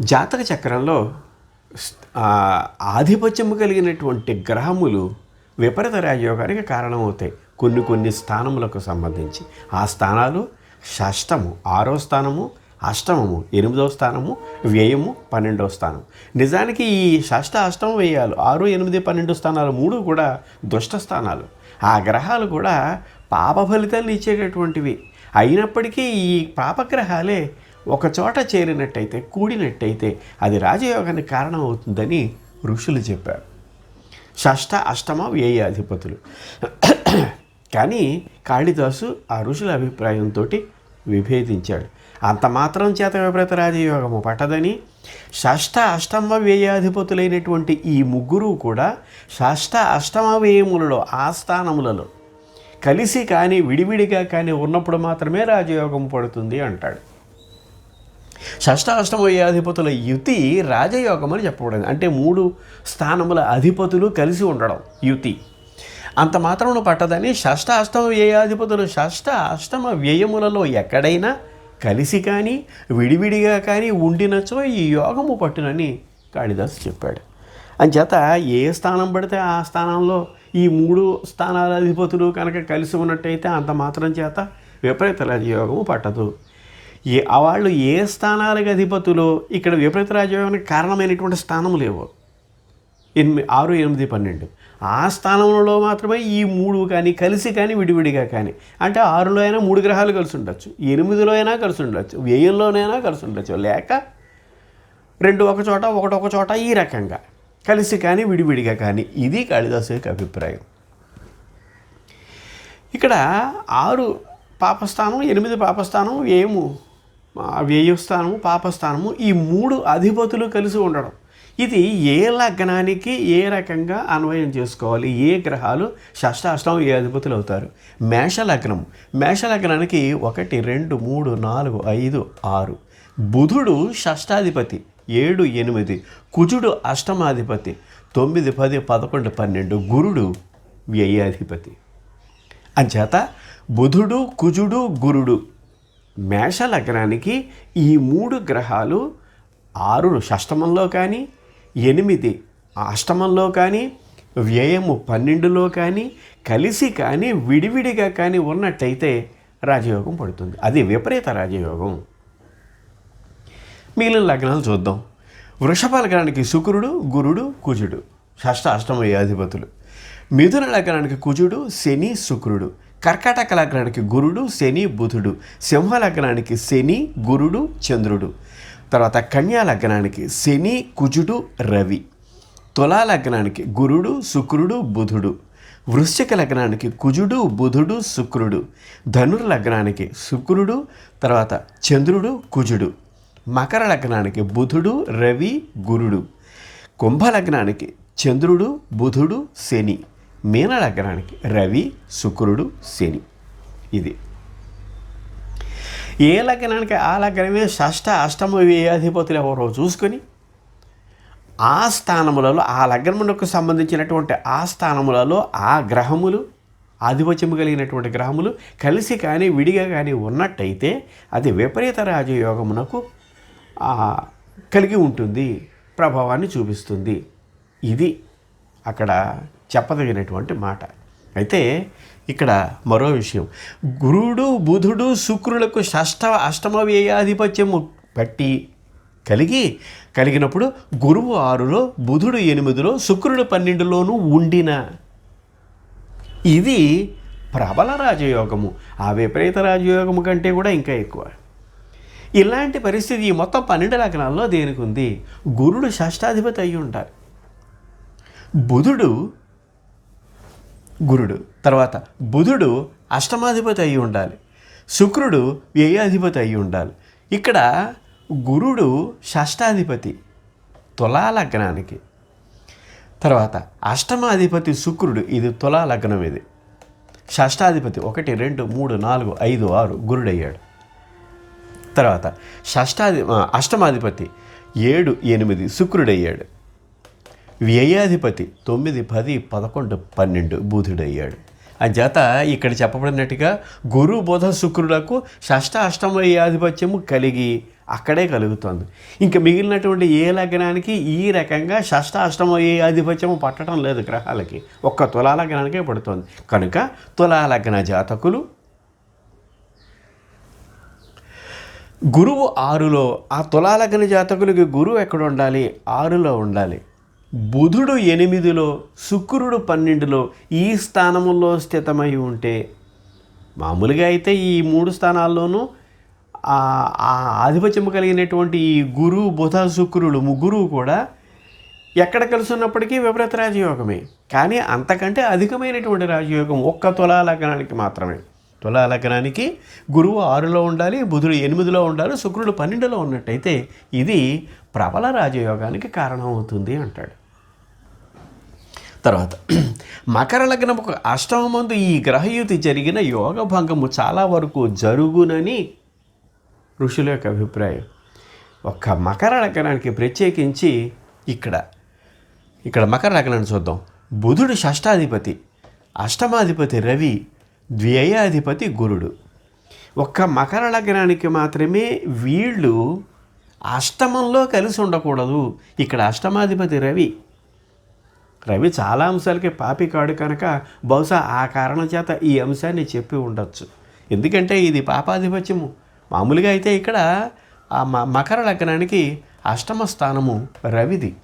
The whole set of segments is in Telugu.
జాతక చక్రంలో ఆధిపత్యము కలిగినటువంటి గ్రహములు విపరీత రాజయోగానికి కారణమవుతాయి. కొన్ని కొన్ని స్థానములకు సంబంధించి. ఆ స్థానాలు షష్టము ఆరో స్థానము అష్టమము ఎనిమిదవ స్థానము వ్యయము పన్నెండవ స్థానం నిజానికి ఈ షష్ట అష్టమ వ్యయాలు ఆరు ఎనిమిది పన్నెండు స్థానాలు మూడు కూడా దుష్ట స్థానాలు. ఆ గ్రహాలు కూడా పాప ఫలితాలను ఇచ్చేటటువంటివి. అయినప్పటికీ ఈ పాపగ్రహాలే ఒక చోట చేరినట్టయితే కూడినట్టయితే అది రాజయోగానికి కారణం అవుతుందని ఋషులు చెప్పారు. షష్ట అష్టమ వ్యయాధిపతులు కానీ కాళిదాసు ఆ ఋషుల అభిప్రాయంతో విభేదించాడు. అంత మాత్రం చేత విపరీత రాజయోగము పట్టదని షష్ట అష్టమ వ్యయాధిపతులైనటువంటి ఈ ముగ్గురు కూడా షష్ట అష్టమ వ్యయములలో ఆస్థానములలో కలిసి కానీ విడివిడిగా కానీ ఉన్నప్పుడు మాత్రమే రాజయోగం పడుతుంది అంటాడు. షష్టాష్టమ అధిపతుల యుతి రాజయోగం అని చెప్పబడింది. అంటే మూడు స్థానముల అధిపతులు కలిసి ఉండడం యుతి. అంత మాత్రమును పట్టదని షష్ట అష్టమ వ్యయాధిపతులు షష్ట అష్టమ వ్యయములలో ఎక్కడైనా కలిసి కానీ విడివిడిగా కానీ ఉండినచో ఈ యోగము పట్టునని కాళిదాసు చెప్పాడు. అంచేత ఏ స్థానం పడితే ఆ స్థానంలో ఈ మూడు స్థానాల అధిపతులు కనుక కలిసి ఉన్నట్టయితే అంత మాత్రం చేత విపరీత యోగము పట్టదు. ఏ వాళ్ళు ఏ స్థానాలకు అధిపతులు? ఇక్కడ విపరీత రాజ్యానికి కారణమైనటువంటి స్థానం లేవు ఎనిమిది ఆరు ఎనిమిది పన్నెండు. ఆ స్థానంలో మాత్రమే ఈ మూడు కానీ కలిసి కానీ విడివిడిగా కానీ. అంటే ఆరులో అయినా మూడు గ్రహాలు కలిసి ఉండొచ్చు. ఎనిమిదిలో అయినా కలిసి ఉండొచ్చు. వ్యయంలోనైనా కలిసి ఉండొచ్చు. లేక రెండు ఒక చోట ఒకటి ఒక చోట ఈ రకంగా. కలిసి కానీ విడివిడిగా కానీ. ఇది కాళిదాసు యొక్క అభిప్రాయం. ఇక్కడ ఆరు పాపస్థానం ఎనిమిది పాపస్థానం ఏము? వ్యయస్థానము పాపస్థానము ఈ మూడు అధిపతులు కలిసి ఉండడం. ఇది ఏ లగ్నానికి ఏ రకంగా అన్వయం చేసుకోవాలి? ఏ గ్రహాలు? షష్టాష్టం ఏ అధిపతులు అవుతారు? మేష లగ్నం మేష లగ్నానికి ఒకటి రెండు మూడు నాలుగు ఐదు ఆరు. బుధుడు షష్టాధిపతి ఏడు ఎనిమిది. కుజుడు అష్టమాధిపతి తొమ్మిది పది పదకొండు పన్నెండు. గురుడు వ్యయాధిపతి. అంచేత బుధుడు కుజుడు గురుడు మేష లగ్నానికి ఈ మూడు గ్రహాలు ఆరు షష్టమంలో కానీ ఎనిమిది అష్టమంలో కానీ వ్యయము పన్నెండులో కానీ కలిసి కానీ విడివిడిగా కానీ ఉన్నట్టయితే రాజయోగం పడుతుంది. అది విపరీత రాజయోగం. మిగిలిన లగ్నాలు చూద్దాం. వృషభ లగ్నానికి శుక్రుడు గురుడు కుజుడు షష్ట అష్టమ అధిపతులు. మిథున లగ్నానికి కుజుడు శని శుక్రుడు. కర్కాటక లగ్నానికి గురుడు శని బుధుడు. సింహ లగ్నానికి శని గురుడు చంద్రుడు. తర్వాత కన్యా లగ్నానికి శని కుజుడు రవి. తులా లగ్నానికి గురుడు శుక్రుడు బుధుడు. వృశ్చిక లగ్నానికి కుజుడు బుధుడు శుక్రుడు. ధనుర్ లగ్నానికి శుక్రుడు తర్వాత చంద్రుడు కుజుడు. మకర లగ్నానికి బుధుడు రవి గురుడు. కుంభ లగ్నానికి చంద్రుడు బుధుడు శని. మీన లగ్నానికి రవి శుక్రుడు శని. ఇది. ఏ లగ్నానికి ఆ లగ్నమే షష్ట అష్టమ వ్యయాధిపతులు ఎవరో చూసుకొని ఆ స్థానములలో ఆ లగ్నమునకు సంబంధించినటువంటి ఆ స్థానములలో ఆ గ్రహములు ఆధిపత్యము కలిగినటువంటి గ్రహములు కలిసి కానీ విడిగా కానీ ఉన్నట్టయితే అది విపరీత రాజయోగమునకు కలిగి ఉంటుంది ప్రభావాన్ని చూపిస్తుంది. ఇది అక్కడ చెప్పదగినటువంటి మాట. అయితే ఇక్కడ మరో విషయం. గురుడు బుధుడు శుక్రులకు షష్ట అష్టమ వ్యయాధిపత్యము బట్టి కలిగి కలిగినప్పుడు గురువు ఆరులో బుధుడు ఎనిమిదిలో శుక్రుడు పన్నెండులోనూ ఉండిన. ఇది ప్రబల రాజయోగము. ఆ విపరీత రాజయోగము కంటే కూడా ఇంకా ఎక్కువ. ఇలాంటి పరిస్థితి ఈ మొత్తం పన్నెండు లగ్నాల్లో దేనికి ఉంది? గురుడు షష్టాధిపతి అయి ఉంటారు. బుధుడు గురుడు. తర్వాత బుధుడు అష్టమాధిపతి అయి ఉండాలి. శుక్రుడు వ్యయాధిపతి అయి ఉండాలి. ఇక్కడ గురుడు షష్టాధిపతి తులా లగ్నానికి తర్వాత అష్టమాధిపతి శుక్రుడు ఇది తులా లగ్నం ఇది. షష్టాధిపతి ఒకటి రెండు మూడు నాలుగు ఐదు ఆరు గురుడయ్యాడు. తర్వాత షష్టాధి అష్టమాధిపతి ఏడు ఎనిమిది శుక్రుడయ్యాడు. వ్యయాధిపతి తొమ్మిది పది పదకొండు పన్నెండు బుధుడయ్యాడు. అంచేత ఇక్కడ చెప్పబడినట్టుగా గురు బుధ శుక్రులకు షష్ట అష్టమ ఆధిపత్యము కలిగి అక్కడే కలుగుతుంది. ఇంకా మిగిలినటువంటి ఏ లగ్నానికి ఈ రకంగా షష్ట అష్టమ ఆధిపత్యము పట్టడం లేదు గ్రహాలకి. ఒక్క తులా లగ్నానికే పడుతుంది. కనుక తులా లగ్న జాతకులు గురువు ఆరులో ఆ తులాలగ్న జాతకులకి గురువు ఎక్కడ ఉండాలి? ఆరులో ఉండాలి. బుధుడు ఎనిమిదిలో శుక్రుడు పన్నెండులో ఈ స్థానములో స్థితమై ఉంటే మామూలుగా అయితే ఈ మూడు స్థానాల్లోనూ ఆ ఆధిపత్యం కలిగినటువంటి ఈ గురు బుధ శుక్రుడు ముగ్గురు కూడా ఎక్కడ కలిసి ఉన్నప్పటికీ విపరీత రాజయోగమే. కానీ అంతకంటే అధికమైనటువంటి రాజయోగం ఒక్క తులా లగ్నానికి మాత్రమే. తులా లగ్నానికి గురువు ఆరులో ఉండాలి బుధుడు ఎనిమిదిలో ఉండాలి శుక్రుడు పన్నెండులో ఉన్నట్టయితే ఇది ప్రబల రాజయోగానికి కారణమవుతుంది అంటాడు. తర్వాత మకర ఒక అష్టమందు ఈ గ్రహయుతి జరిగిన యోగ భంగము చాలా వరకు జరుగునని ఋషుల యొక్క అభిప్రాయం. ఒక్క మకర లగ్నానికి ప్రత్యేకించి ఇక్కడ ఇక్కడ మకర లగ్నాన్ని చూద్దాం. బుధుడు షష్టాధిపతి అష్టమాధిపతి రవి ద్వ్యయాధిపతి గురుడు. ఒక్క మకర లగ్నానికి మాత్రమే వీళ్ళు అష్టమంలో కలిసి ఉండకూడదు. ఇక్కడ అష్టమాధిపతి రవి రవి చాలా అంశాలకి పాపి కాడు కనుక బహుశా ఆ కారణం చేత ఈ అంశాన్ని చెప్పి ఉండొచ్చు. ఎందుకంటే ఇది పాపాధిపత్యము. మామూలుగా అయితే ఇక్కడ ఆ మ మకర లగ్నానికి అష్టమ స్థానము రవిది.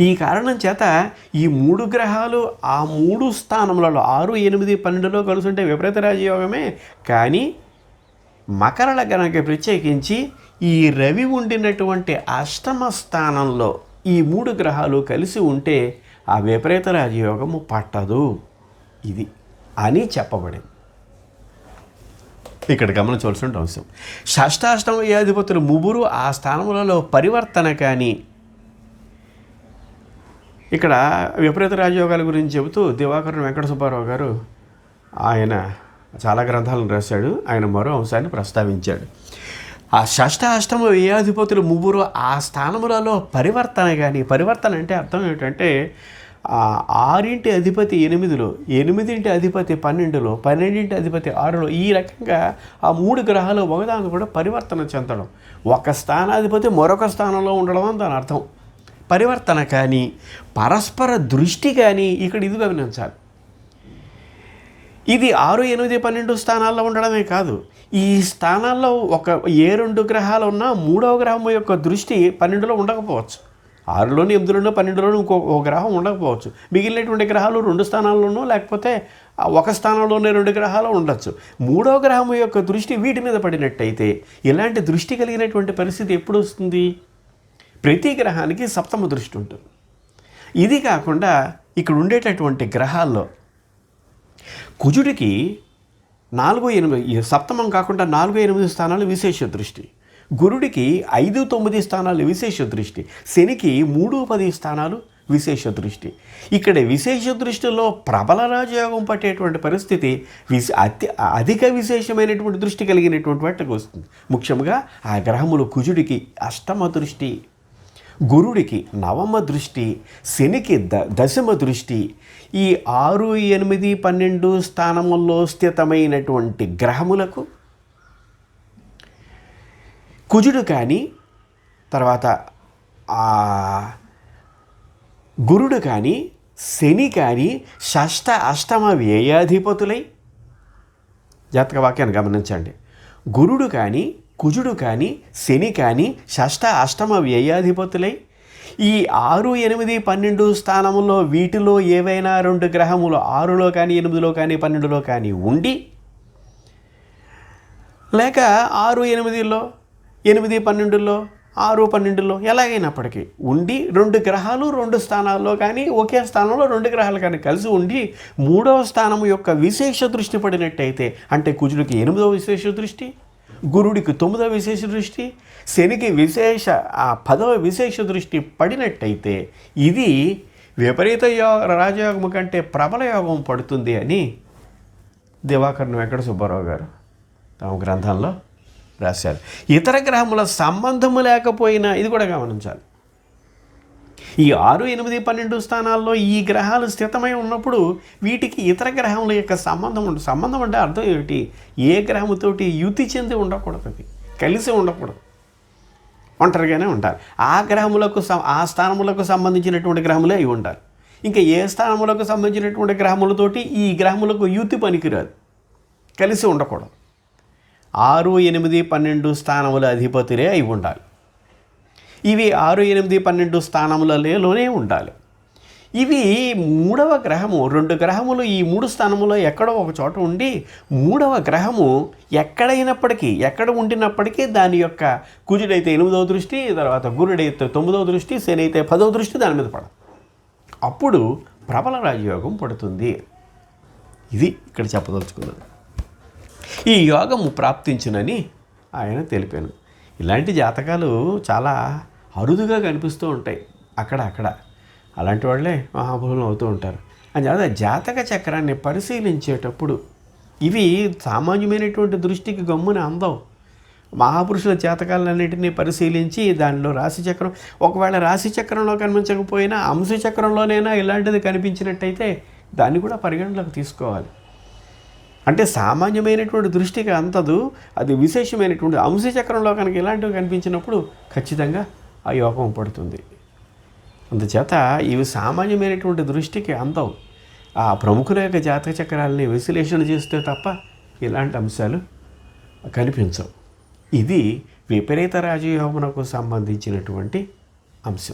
ఈ కారణం చేత ఈ మూడు గ్రహాలు ఆ మూడు స్థానములలో ఆరు ఎనిమిది పన్నెండులో కలుసుంటే విపరీత రాజయోగమే. కానీ మకర లగ్నానికి ప్రత్యేకించి ఈ రవి ఉండినటువంటి అష్టమ స్థానంలో ఈ మూడు గ్రహాలు కలిసి ఉంటే ఆ విపరీత రాజయోగము పట్టదు. ఇది అని చెప్పబడింది. ఇక్కడ గమనించవలసిన అంశం. షష్టాష్టమ యాధిపతులు ముగ్గురు ఆ స్థానములలో పరివర్తన కానీ ఇక్కడ విపరీత రాజయోగాల గురించి చెబుతూ దివాకరణ వెంకట సుబ్బారావు గారు ఆయన చాలా గ్రంథాలను రాశాడు. ఆయన మరో అంశాన్ని ప్రస్తావించాడు. ఆ షష్ట అష్టమ వ్యయాధిపతులు ముగ్గురు ఆ స్థానములలో పరివర్తన కానీ పరివర్తన అంటే అర్థం ఏమిటంటే ఆరింటి అధిపతి ఎనిమిదిలో ఎనిమిదింటి అధిపతి పన్నెండులో పన్నెండింటి అధిపతి ఆరులో ఈ రకంగా ఆ మూడు గ్రహాలు ఒకదాని కూడా పరివర్తన చెందడం. ఒక స్థానాధిపతి మరొక స్థానంలో ఉండడం అని దాని అర్థం. పరివర్తన కానీ పరస్పర దృష్టి కానీ ఇక్కడ ఇది గమనించాలి. ఇది ఆరు ఎనిమిది పన్నెండు స్థానాల్లో ఉండడమే కాదు. ఈ స్థానాల్లో ఒక ఏ రెండు గ్రహాలు ఉన్నా మూడవ గ్రహం యొక్క దృష్టి పన్నెండులో ఉండకపోవచ్చు. ఆరులోని ఎనిమిదిలోనూ పన్నెండులోనూ ఇంకో ఒక గ్రహం ఉండకపోవచ్చు. మిగిలినటువంటి గ్రహాలు రెండు స్థానాల్లోనూ లేకపోతే ఒక స్థానంలోనే రెండు గ్రహాలు ఉండొచ్చు. మూడవ గ్రహం యొక్క దృష్టి వీటి మీద పడినట్టయితే ఇలాంటి దృష్టి కలిగినటువంటి పరిస్థితి ఎప్పుడు వస్తుంది? ప్రతి గ్రహానికి సప్తమ దృష్టి ఉంటుంది. ఇది కాకుండా ఇక్కడ ఉండేటటువంటి గ్రహాల్లో కుజుడికి నాలుగు ఎనిమిది సప్తమం కాకుండా నాలుగు ఎనిమిది స్థానాలు విశేష దృష్టి. గురుడికి ఐదు తొమ్మిది స్థానాలు విశేష దృష్టి. శనికి మూడు పది స్థానాలు విశేష దృష్టి. ఇక్కడ విశేష దృష్టిలో ప్రబల రాజయోగం పట్టేటువంటి పరిస్థితి విశ అతి అధిక విశేషమైనటువంటి దృష్టి కలిగినటువంటి వాటికి వస్తుంది. ముఖ్యంగా ఆ గ్రహములు కుజుడికి అష్టమ దృష్టి. గురుడికి నవమ దృష్టి శనికి ద దశమ దృష్టి ఈ ఆరు ఎనిమిది పన్నెండు స్థానముల్లో స్థితమైనటువంటి గ్రహములకు కుజుడు కానీ తర్వాత గురుడు కానీ శని కానీ షష్ట అష్టమ వ్యయాధిపతులై జాతక వాక్యాన్ని గమనించండి. గురుడు కానీ కుజుడు కానీ శని కానీ షష్ట అష్టమ వ్యయాధిపతులై ఈ ఆరు ఎనిమిది పన్నెండు స్థానములో వీటిలో ఏవైనా రెండు గ్రహములు ఆరులో కానీ ఎనిమిదిలో కానీ పన్నెండులో కానీ ఉండి లేక ఆరు ఎనిమిదిలో ఎనిమిది పన్నెండులో ఆరు పన్నెండులో ఎలాగైనప్పటికీ ఉండి రెండు గ్రహాలు రెండు స్థానాల్లో కానీ ఒకే స్థానంలో రెండు గ్రహాలు కానీ కలిసి ఉండి మూడవ స్థానం యొక్క విశేష దృష్టి పడినట్టయితే అంటే కుజుడికి ఎనిమిదవ విశేష దృష్టి గురుడికి తొమ్మిదవ విశేష దృష్టి శనికి విశేష ఆ పదవ విశేష దృష్టి పడినట్టయితే ఇది విపరీత యోగ రాజయోగం కంటే ప్రబల యోగం పడుతుంది అని దివాకరణం వెంకట సుబ్బారావు గారు తమ గ్రంథంలో రాశారు. ఇతర గ్రహముల సంబంధము లేకపోయినా ఇది కూడా గమనించాలి. ఈ ఆరు ఎనిమిది పన్నెండు స్థానాల్లో ఈ గ్రహాలు స్థితమై ఉన్నప్పుడు వీటికి ఇతర గ్రహముల యొక్క సంబంధం ఉండదు సంబంధం అంటే అర్థం ఏమిటి? ఏ గ్రహముతోటి యుతి చెంది ఉండకూడదు అది కలిసి ఉండకూడదు. ఒంటరిగానే ఉంటారు ఆ గ్రహములకు ఆ స్థానములకు సంబంధించినటువంటి గ్రహములే అయి ఉంటారు ఇంకా ఏ స్థానములకు సంబంధించినటువంటి గ్రహములతోటి ఈ గ్రహములకు యుతి పనికిరాదు. కలిసి ఉండకూడదు. ఆరు ఎనిమిది పన్నెండు స్థానముల అధిపతులే అయి ఉండాలి. ఇవి ఆరు ఎనిమిది పన్నెండు స్థానములలోనే ఉండాలి. ఇవి మూడవ గ్రహము రెండు గ్రహములు ఈ మూడు స్థానములో ఎక్కడో ఒక చోట ఉండి మూడవ గ్రహము ఎక్కడైనప్పటికీ ఎక్కడ ఉండినప్పటికీ దాని యొక్క కుజుడైతే ఎనిమిదవ దృష్టి తర్వాత గురుడైతే తొమ్మిదవ దృష్టి శని అయితే పదవ దృష్టి దాని మీద పడదు. అప్పుడు ప్రబల రాజయోగం పడుతుంది. ఇది ఇక్కడ చెప్పదలుచుకున్నది. ఈ యోగము ప్రాప్తించునని ఆయన తెలిపాను. ఇలాంటి జాతకాలు చాలా అరుదుగా కనిపిస్తూ ఉంటాయి. అక్కడ అక్కడ. అలాంటి వాళ్ళే మహాబలం అవుతూ ఉంటారు. అంచేత జాతక చక్రాన్ని పరిశీలించేటప్పుడు ఇవి సామాన్యమైనటువంటి దృష్టికి గమ్మున అందవు. మహాపురుషుల జాతకాలన్నింటినీ పరిశీలించి దానిలో రాశిచక్రం ఒకవేళ రాశిచక్రంలో కనిపించకపోయినా అంశచక్రంలోనైనా ఇలాంటిది కనిపించినట్టయితే దాన్ని కూడా పరిగణలోకి తీసుకోవాలి. అంటే సామాన్యమైనటువంటి దృష్టికి అంతదు. అది విశేషమైనటువంటి అంశచక్రంలో కనుక ఇలాంటివి కనిపించినప్పుడు ఖచ్చితంగా ఆ యోగం పడుతుంది. అందుచేత ఇవి సామాన్యమైనటువంటి దృష్టికి అందవు. ఆ ప్రముఖుల యొక్క జాతక చక్రాలని విశ్లేషణ చేస్తే తప్ప ఇలాంటి అంశాలు కనిపించవు. ఇది విపరీత రాజయోగమునకు సంబంధించినటువంటి అంశం.